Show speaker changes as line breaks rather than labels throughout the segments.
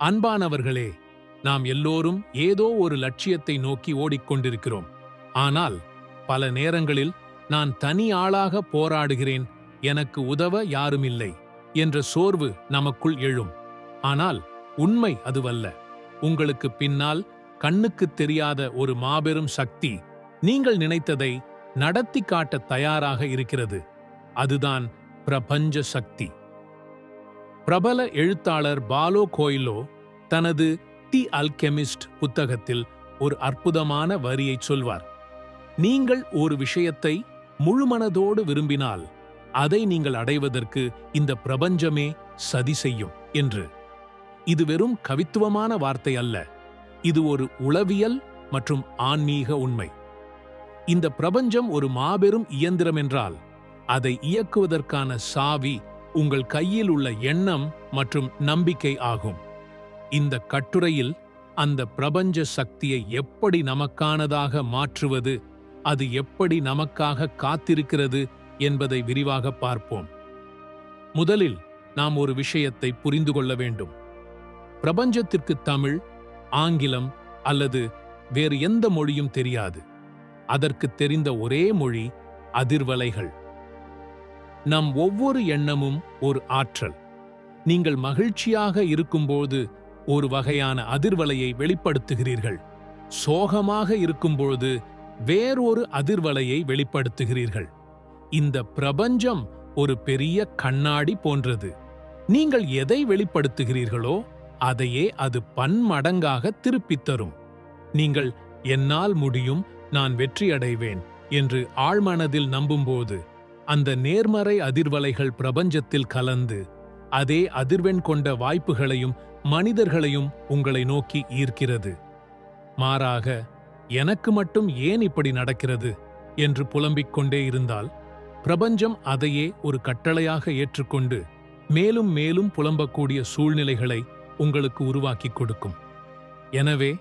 அன்பானவர்களே நாம் எல்லோரும் ஏதோ ஒரு லட்சியத்தை நோக்கி ஓடிக்கொண்டிருக்கிறோம். ஆனால் பல நேரங்களில் நான் தனி ஆளாக போராடுகிறேன் எனக்கு உதவ யாருமில்லை என்ற சோர்வு நமக்குள் எழும். ஆனால் உண்மை அதுவல்ல. உங்களுக்கு பின்னால் கண்ணுக்குத் தெரியாத ஒரு மாபெரும் சக்தி நீங்கள் நினைத்ததை நடத்தி காட்ட தயாராக இருக்கிறது. அதுதான் பிரபஞ்ச சக்தி. பிரபல எழுத்தாளர் பாலோ கோயிலோ தனது தி அல்கெமிஸ்ட் புத்தகத்தில் ஒரு அற்புதமான வரியை சொல்வார். நீங்கள் ஒரு விஷயத்தை முழுமனதோடு விரும்பினால் அதை நீங்கள் அடைவதற்கு இந்த பிரபஞ்சமே சதி செய்யும் என்று. இது வெறும் கவித்துவமான வார்த்தை அல்ல இது ஒரு உளவியல் மற்றும் ஆன்மீக உண்மை. இந்த பிரபஞ்சம் ஒரு மாபெரும் இயந்திரம் என்றால் அதை இயக்குவதற்கான சாவி உங்கள் கையில் உள்ள எண்ணம் மற்றும் நம்பிக்கை ஆகும். இந்த கட்டுரையில் அந்த பிரபஞ்ச சக்தியை எப்படி நமக்கானதாக மாற்றுவது அது எப்படி நமக்காக காத்திருக்கிறது என்பதை விரிவாக பார்ப்போம். முதலில் நாம் ஒரு விஷயத்தை புரிந்து கொள்ள வேண்டும். பிரபஞ்சத்திற்கு தமிழ் ஆங்கிலம் அல்லது வேறு எந்த மொழியும் தெரியாது. அதற்கு தெரிந்த ஒரே மொழி அதிர்வலைகள். நம் ஒவ்வொரு எண்ணமும் ஒரு ஆற்றல். நீங்கள் மகிழ்ச்சியாக இருக்கும்போது ஒரு வகையான அதிர்வலையை வெளிப்படுத்துகிறீர்கள். சோகமாக இருக்கும்பொழுது வேறொரு அதிர்வலையை வெளிப்படுத்துகிறீர்கள். இந்த பிரபஞ்சம் ஒரு பெரிய கண்ணாடி போன்றது. நீங்கள் எதை வெளிப்படுத்துகிறீர்களோ அதையே அது பன்மடங்காக திருப்பித் தரும். நீங்கள் என்னால் முடியும் நான் வெற்றியடைவேன் என்று ஆழ்மனதில் நம்பும்போது அந்த நேர்மறை அதிர்வலைகள் பிரபஞ்சத்தில் கலந்து அதே அதிர்வெண் கொண்ட வாய்ப்புகளையும் மனிதர்களையும் உங்களை நோக்கி ஈர்க்கிறது. மாறாக எனக்கு மட்டும் ஏன் இப்படி நடக்கிறது? என்று புலம்பிக் கொண்டே இருந்தால் பிரபஞ்சம் அதையே ஒரு கட்டளையாக ஏற்றுக்கொண்டு மேலும் மேலும் புலம்பக்கூடிய சூழ்நிலைகளை உங்களுக்கு உருவாக்கிக் கொடுக்கும். எனவே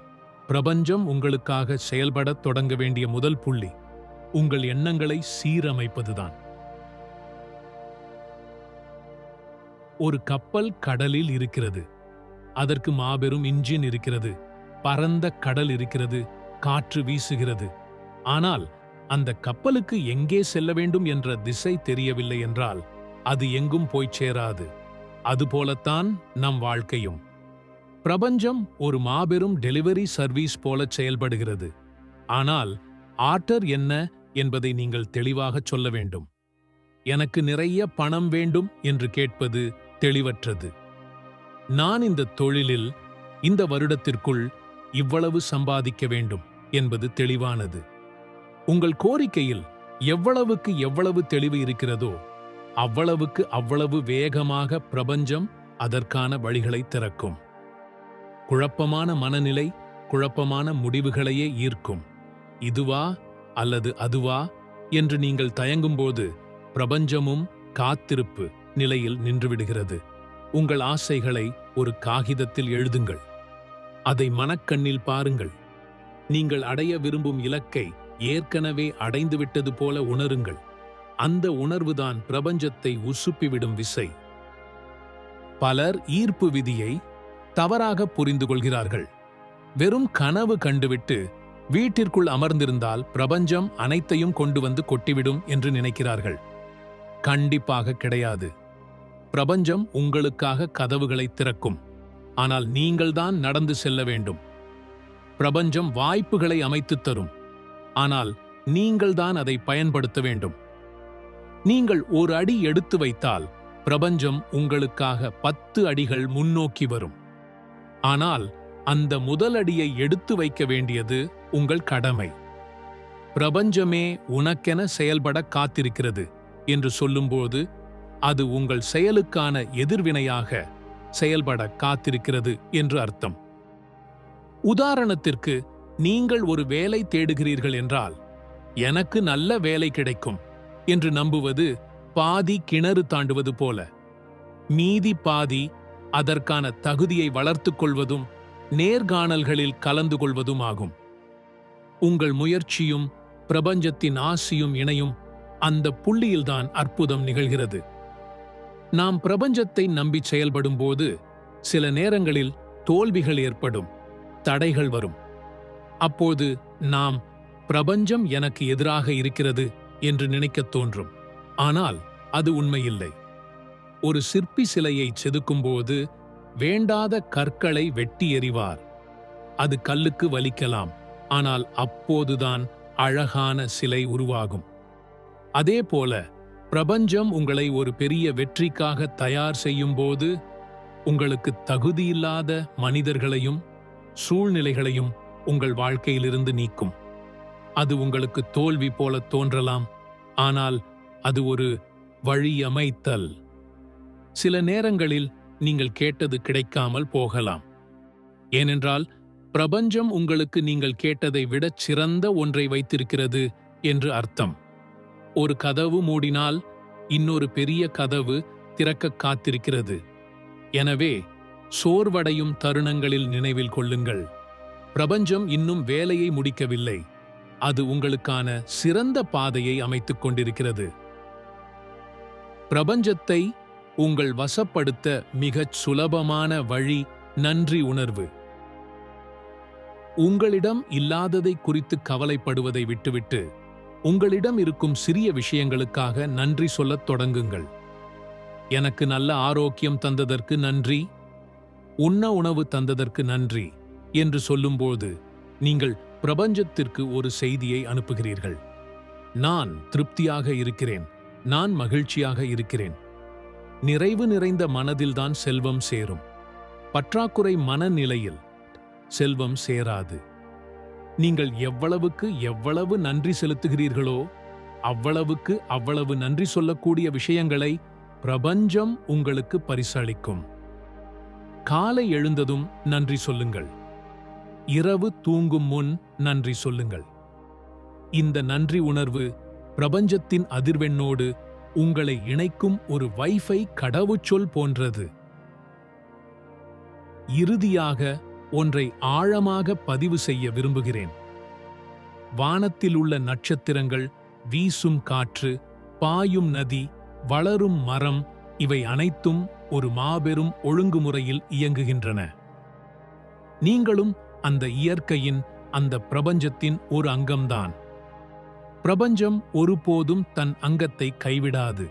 பிரபஞ்சம் உங்களுக்காக செயல்படத் தொடங்க வேண்டிய முதல் புள்ளி உங்கள் எண்ணங்களை சீரமைப்பதுதான். ஒரு கப்பல் கடலில் இருக்கிறது. அதற்கு மாபெரும் இன்ஜின் இருக்கிறது. பரந்த கடல் இருக்கிறது. காற்று வீசுகிறது. ஆனால் அந்த கப்பலுக்கு எங்கே செல்ல வேண்டும் என்ற திசை தெரியவில்லை என்றால் அது எங்கும் போய்ச் சேராது. அதுபோலத்தான் நம் வாழ்க்கையும். பிரபஞ்சம் ஒரு மாபெரும் டெலிவரி சர்வீஸ் போலச் செயல்படுகிறது. ஆனால் ஆர்டர் என்ன என்பதை நீங்கள் தெளிவாகச் சொல்ல வேண்டும். எனக்கு நிறைய பணம் வேண்டும் என்று கேட்பது தெளிவற்றது. நான் இந்த தொழிலில் இந்த வருடத்திற்குள் இவ்வளவு சம்பாதிக்க வேண்டும் என்பது தெளிவானது. உங்கள் கோரிக்கையில் எவ்வளவுக்கு எவ்வளவு தெளிவு இருக்கிறதோ அவ்வளவுக்கு அவ்வளவு வேகமாக பிரபஞ்சம் அதற்கான வழிகளை திறக்கும். குழப்பமான மனநிலை குழப்பமான முடிவுகளையே ஈர்க்கும். இதுவா அல்லது அதுவா என்று நீங்கள் தயங்கும்போது பிரபஞ்சமும் காத்திருப்பு நிலையில் நின்றுவிடுகிறது. உங்கள் ஆசைகளை ஒரு காகிதத்தில் எழுதுங்கள். அதை மனக்கண்ணில் பாருங்கள். நீங்கள் அடைய விரும்பும் இலக்கை ஏற்கனவே அடைந்துவிட்டது போல உணருங்கள். அந்த உணர்வுதான் பிரபஞ்சத்தை உசுப்பிவிடும் விசை. பலர் ஈர்ப்பு விதியை தவறாக புரிந்து கொள்கிறார்கள். வெறும் கனவு கண்டுவிட்டு வீட்டிற்குள் அமர்ந்திருந்தால் பிரபஞ்சம் அனைத்தையும் கொண்டு வந்து கொட்டிவிடும் என்று நினைக்கிறார்கள். கண்டிப்பாக கிடையாது. பிரபஞ்சம் உங்களுக்காக கதவுகளை திறக்கும். ஆனால் நீங்கள்தான் நடந்து செல்ல வேண்டும். பிரபஞ்சம் வாய்ப்புகளை அமைத்துத் தரும். ஆனால் நீங்கள்தான் அதை பயன்படுத்த வேண்டும். நீங்கள் ஒரு அடி எடுத்து வைத்தால் பிரபஞ்சம் உங்களுக்காக பத்து அடிகள் முன்னோக்கி வரும். ஆனால் அந்த முதல் அடியை எடுத்து வைக்க வேண்டியது உங்கள் கடமை. பிரபஞ்சமே உனக்கென செயல்பட காத்திருக்கிறது என்று சொல்லும்போது அது உங்கள் செயலுக்கான எதிர்வினையாக செயல்பட காத்திருக்கிறது என்று அர்த்தம். உதாரணத்திற்கு நீங்கள் ஒரு வேலை தேடுகிறீர்கள் என்றால் எனக்கு நல்ல வேலை கிடைக்கும் என்று நம்புவது பாதி கிணறு தாண்டுவது போல. மீதி பாதி அதற்கான தகுதியை வளர்த்துக் கொள்வதும் நேர்காணல்களில் கலந்து கொள்வதும் ஆகும். உங்கள் முயற்சியும் பிரபஞ்சத்தின் ஆசியும் இணையும் அந்த புள்ளியில்தான் அற்புதம் நிகழ்கிறது. நாம் பிரபஞ்சத்தை நம்பி செயல்படும்போது சில நேரங்களில் தோல்விகள் ஏற்படும் தடைகள் வரும். அப்போது நாம் பிரபஞ்சம் எனக்கு எதிராக இருக்கிறது என்று நினைக்கத் தோன்றும். ஆனால் அது உண்மையில்லை. ஒரு சிற்பி சிலையை செதுக்கும்போது வேண்டாத கற்களை வெட்டி எறிவார். அது கல்லுக்கு வலிக்கலாம் ஆனால் அப்போதுதான் அழகான சிலை உருவாகும். அதேபோல பிரபஞ்சம் உங்களை ஒரு பெரிய வெற்றிக்காக தயார் செய்யும்போது உங்களுக்கு தகுதியில்லாத மனிதர்களையும் சூழ்நிலைகளையும் உங்கள் வாழ்க்கையிலிருந்து நீக்கும். அது உங்களுக்கு தோல்வி போல தோன்றலாம் ஆனால் அது ஒரு வழியமைத்தல். சில நேரங்களில் நீங்கள் கேட்டது கிடைக்காமல் போகலாம். ஏனென்றால் பிரபஞ்சம் உங்களுக்கு நீங்கள் கேட்டதை விடச் சிறந்த ஒன்றை வைத்திருக்கிறது என்று அர்த்தம். ஒரு கதவு மூடினால் இன்னொரு பெரிய கதவு திறக்கக் காத்திருக்கிறது. எனவே சோர்வடையும் தருணங்களில் நினைவில் கொள்ளுங்கள். பிரபஞ்சம் இன்னும் வேலையை முடிக்கவில்லை. அது உங்களுக்கான சிறந்த பாதையை அமைத்துக் கொண்டிருக்கிறது. பிரபஞ்சத்தை உங்கள் வசப்படுத்த மிகச் சுலபமான வழி நன்றி உணர்வு. உங்களிடம் இல்லாததை குறித்து கவலைப்படுவதை விட்டுவிட்டு உங்களிடம் இருக்கும் சிறிய விஷயங்களுக்காக நன்றி சொல்லத் தொடங்குங்கள். எனக்கு நல்ல ஆரோக்கியம் தந்ததற்கு நன்றி. உண்ண உணவு தந்ததற்கு நன்றி என்று சொல்லும்போது நீங்கள் பிரபஞ்சத்திற்கு ஒரு செய்தியை அனுப்புகிறீர்கள். நான் திருப்தியாக இருக்கிறேன். நான் மகிழ்ச்சியாக இருக்கிறேன். நிறைவு நிறைந்த மனதில்தான் செல்வம் சேரும். பற்றாக்குறை மனநிலையில் செல்வம் சேராது. நீங்கள் எவ்வளவுக்கு எவ்வளவு நன்றி செலுத்துகிறீர்களோ அவ்வளவுக்கு அவ்வளவு நன்றி சொல்லக்கூடிய விஷயங்களை பிரபஞ்சம் உங்களுக்கு பரிசளிக்கும். காலை எழுந்ததும் நன்றி சொல்லுங்கள். இரவு தூங்கும் முன் நன்றி சொல்லுங்கள். இந்த நன்றி உணர்வு பிரபஞ்சத்தின் அதிர்வெண்ணோடு உங்களை இணைக்கும் ஒரு வைஃபை கடவுச்சொல் போன்றது. இறுதியாக ஒன்றை ஆழமாக பதிவு செய்ய விரும்புகிறேன். வானத்தில் உள்ள நட்சத்திரங்கள் வீசும் காற்று பாயும் நதி வளரும் மரம் இவை அனைத்தும் ஒரு மாபெரும் ஒழுங்குமுறையில் இயங்குகின்றன. நீங்களும் அந்த இயற்கையின் அந்த பிரபஞ்சத்தின் ஒரு அங்கம்தான். பிரபஞ்சம் ஒருபோதும் தன் அங்கத்தை கைவிடாது.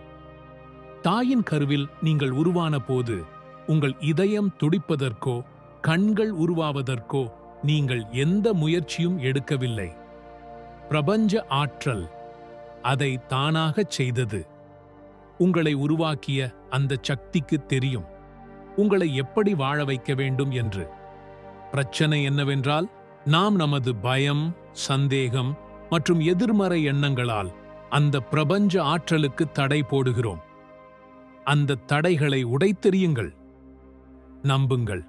தாயின் கருவில் நீங்கள் உருவான போது உங்கள் இதயம் துடிப்பதற்கோ கண்கள் உருவாவதற்கோ நீங்கள் எந்த முயற்சியும் எடுக்கவில்லை. பிரபஞ்ச ஆற்றல் அதை தானாகச் செய்தது. உங்களை உருவாக்கிய அந்த சக்திக்கு தெரியும். உங்களை எப்படி வாழ வைக்க வேண்டும் என்று. பிரச்சனை என்னவென்றால் நாம் நமது பயம் சந்தேகம் மற்றும் எதிர்மறை எண்ணங்களால் அந்த பிரபஞ்ச ஆற்றலுக்கு தடை போடுகிறோம். அந்த தடைகளை உடைத்தெறியுங்கள். நம்புங்கள்.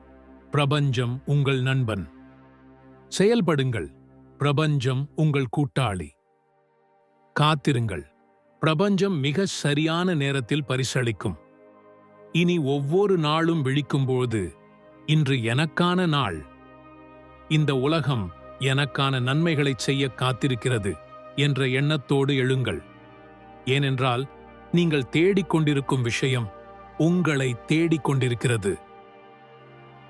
பிரபஞ்சம் உங்கள் நண்பன். செயல்படுங்கள். பிரபஞ்சம் உங்கள் கூட்டாளி. காத்திருங்கள். பிரபஞ்சம் மிக சரியான நேரத்தில் பரிசளிக்கும். இனி ஒவ்வொரு நாளும் விழிக்கும்போது இன்று எனக்கான நாள். இந்த உலகம் எனக்கான நன்மைகளைச் செய்ய காத்திருக்கிறது என்ற எண்ணத்தோடு எழுங்கள். ஏனென்றால் நீங்கள் தேடிக்கொண்டிருக்கும் விஷயம் உங்களை தேடிக்கொண்டிருக்கிறது.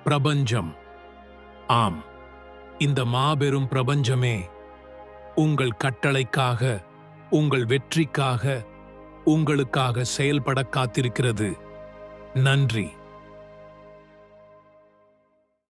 பிரபஞ்சம். ஆம் இந்த மாபெரும் பிரபஞ்சமே உங்கள் கட்டளைக்காக உங்கள் வெற்றிக்காக உங்களுக்காக செயல்பட காத்திருக்கிறது. நன்றி.